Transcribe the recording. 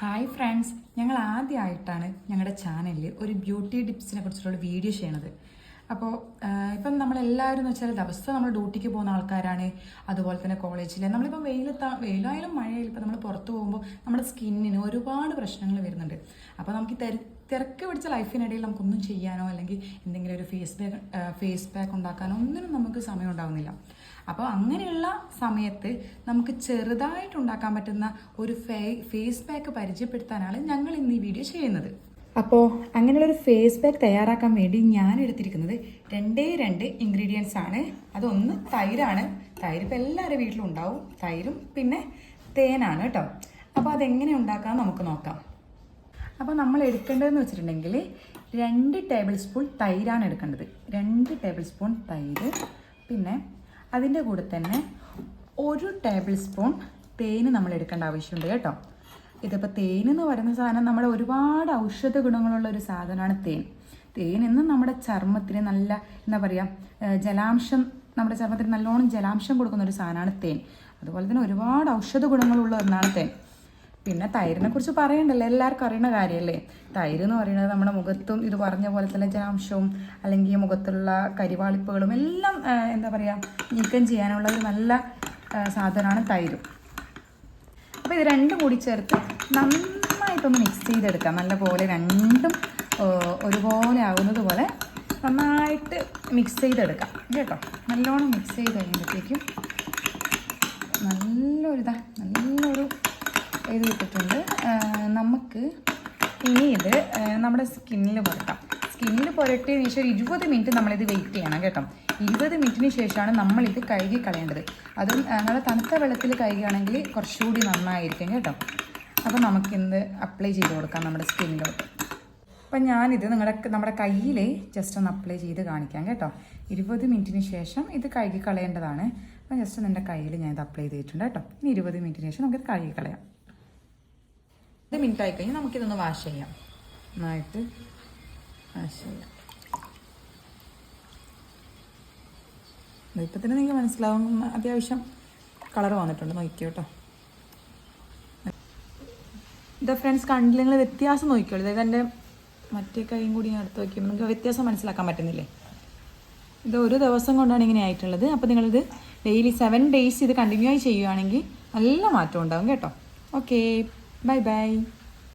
Hi friends ഞങ്ങൾ ആദ്യമായിട്ടാണ് ഞങ്ങളുടെ ചാനലിൽ ഒരു ബ്യൂട്ടി ടിപ്സിനെ കുറിച്ചുള്ള വീഡിയോ ചെയ്യണത്. അപ്പോൾ ഇപ്പം നമ്മളെല്ലാവരും എന്ന് വെച്ചാൽ ദിവസം നമ്മൾ ഡ്യൂട്ടിക്ക് പോകുന്ന ആൾക്കാരാണ്. അതുപോലെ തന്നെ കോളേജിൽ നമ്മളിപ്പോൾ വെയിലത്ത വെയിലായാലും മഴയായാലും ഇപ്പം നമ്മൾ പുറത്ത് പോകുമ്പോൾ നമ്മുടെ സ്കിന്നിന് ഒരുപാട് പ്രശ്നങ്ങൾ വരുന്നുണ്ട്. അപ്പോൾ നമുക്ക് തിരക്ക് പിടിച്ച ലൈഫിനിടയിൽ നമുക്കൊന്നും ചെയ്യാനോ അല്ലെങ്കിൽ എന്തെങ്കിലും ഒരു ഫേസ് ബാക്ക് ഫേസ് പാക്ക് ഉണ്ടാക്കാനോ ഒന്നിനും നമുക്ക് സമയം ഉണ്ടാകുന്നില്ല അപ്പോൾ അങ്ങനെയുള്ള സമയത്ത് നമുക്ക് ചെറുതായിട്ട് ഉണ്ടാക്കാൻ പറ്റുന്ന ഒരു ഫേ ഫേസ് പാക്ക് പരിചയപ്പെടുത്താനാണ് ഞങ്ങൾ ഇന്ന് ഈ വീഡിയോ ചെയ്യുന്നത്. അപ്പോൾ അങ്ങനെയുള്ളൊരു ഫേസ് പാക്ക് തയ്യാറാക്കാൻ വേണ്ടി ഞാൻ എടുത്തിരിക്കുന്നത് രണ്ടേ രണ്ട് ഇൻഗ്രീഡിയൻസ് ആണ്. അതൊന്ന് തൈരാണ്. തൈര് ഇപ്പോൾ എല്ലാവരുടെ വീട്ടിലും ഉണ്ടാവും. തൈരും പിന്നെ തേനാണ് കേട്ടോ. അപ്പോൾ അതെങ്ങനെ ഉണ്ടാക്കാം നമുക്ക് നോക്കാം. അപ്പോൾ നമ്മൾ എടുക്കേണ്ടതെന്ന് വെച്ചിട്ടുണ്ടെങ്കിൽ രണ്ട് ടേബിൾ സ്പൂൺ തൈരാണ് എടുക്കേണ്ടത്. രണ്ട് ടേബിൾ സ്പൂൺ തൈര്. പിന്നെ അതിന്റെ കൂടെ തന്നെ ഒരു ടേബിൾ സ്പൂൺ തേന് നമ്മൾ എടുക്കേണ്ട ആവശ്യമുണ്ട് കേട്ടോ. ഇതിപ്പോൾ തേൻ എന്ന് പറയുന്ന സാധനം നമ്മുടെ ഒരുപാട് ഔഷധ ഗുണങ്ങളുള്ള ഒരു സാധനമാണ് തേൻ. തേൻ എന്നും നമ്മുടെ ചർമ്മത്തിന് നല്ല എന്താ പറയുക ജലാംശം നമ്മുടെ ചർമ്മത്തിന് നല്ലോണം ജലാംശം കൊടുക്കുന്ന ഒരു സാധനമാണ് തേൻ. അതുപോലെ തന്നെ ഒരുപാട് ഔഷധ ഗുണങ്ങളുള്ള ഒന്നാണ് തേൻ. പിന്നെ തൈരിനെ കുറിച്ച് പറയണ്ടല്ലോ എല്ലാവർക്കും അറിയുന്ന കാര്യമല്ലേ തൈര് എന്ന് പറയുന്നത് നമ്മുടെ മുഖത്തും ഇത് പറഞ്ഞ പോലെ തന്നെ ജാംശവും അല്ലെങ്കിൽ മുഖത്തുള്ള കരിവാളിപ്പുകളും എല്ലാം എന്താ പറയുക നീക്കം ചെയ്യാനുള്ള ഒരു നല്ല സാധനമാണ് തൈര്. അപ്പോൾ ഇത് രണ്ടും കൂടി ചേർത്ത് നന്നായിട്ടൊന്ന് മിക്സ് ചെയ്തെടുക്കാം. നല്ല പോലെ രണ്ടും ഒരുപോലെ ആകുന്നത് പോലെ നന്നായിട്ട് മിക്സ് ചെയ്തെടുക്കാം. കേട്ടോ? നല്ലോണം മിക്സ് ചെയ്ത് കഴിയുമ്പോഴത്തേക്കും നല്ലൊരു ഇതാ നല്ലൊരു ഇത് കിട്ടിയിട്ടുണ്ട് നമുക്ക് ഇനി ഇത് നമ്മുടെ സ്കിന്നിൽ പുരട്ടാം. സ്കിന്നിൽ പുരട്ടിയതിന് ശേഷം ഇരുപത് മിനിറ്റ് നമ്മളിത് വെയിറ്റ് ചെയ്യണം കേട്ടോ. ഇരുപത് മിനിറ്റിന് ശേഷമാണ് നമ്മളിത് കഴുകി കളയേണ്ടത്. അതും നല്ല തണുത്ത വെള്ളത്തിൽ കഴുകുകയാണെങ്കിൽ കുറച്ചുകൂടി നന്നായിരിക്കും കേട്ടോ. അപ്പോൾ നമുക്കിന്ന് അപ്ലൈ ചെയ്ത് കൊടുക്കാം നമ്മുടെ സ്കിന്നിലോട്ട് അപ്പം ഞാനിത് നിങ്ങളുടെ നമ്മുടെ കയ്യിൽ ജസ്റ്റ് ഒന്ന് അപ്ലൈ ചെയ്ത് കാണിക്കാം കേട്ടോ. ഇരുപത് മിനിറ്റിന് ശേഷം ഇത് കഴുകി കളയേണ്ടതാണ്. അപ്പം ജസ്റ്റ് നിന്റെ കയ്യിൽ ഞാൻ ഇത് അപ്ലൈ ചെയ്തിട്ടുണ്ട് കേട്ടോ. ഇനി ഇരുപത് മിനിറ്റിന് ശേഷം നമുക്കിത് കഴുകി കളയാം. ഇത് മിനിറ്റ് ആയി കഴിഞ്ഞാൽ നമുക്കിതൊന്ന് വാഷ് ചെയ്യാം. നന്നായിട്ട് വാഷ് ചെയ്യാം. ഇപ്പം തന്നെ നിങ്ങൾക്ക് മനസ്സിലാവും അത്യാവശ്യം കളർ വന്നിട്ടുണ്ട്. നോക്കിയോ കേട്ടോ. ഇതാ ഫ്രണ്ട്സ് കണ്ടില്ല നിങ്ങൾ വ്യത്യാസം നോക്കിക്കോളൂ. അതായത് എന്റെ മറ്റേ കൈയും കൂടി ഞാൻ എടുത്ത് നോക്കിയപ്പോൾ നിങ്ങൾക്ക് വ്യത്യാസം മനസ്സിലാക്കാൻ പറ്റുന്നില്ലേ? ഇത് ഒരു ദിവസം കൊണ്ടാണ് ഇങ്ങനെ ആയിട്ടുള്ളത്. അപ്പോൾ നിങ്ങളിത് ഡെയിലി സെവൻ ഡേയ്സ് ഇത് കണ്ടിന്യൂ ആയി ചെയ്യുകയാണെങ്കിൽ നല്ല മാറ്റം ഉണ്ടാകും കേട്ടോ. Okay Bye bye.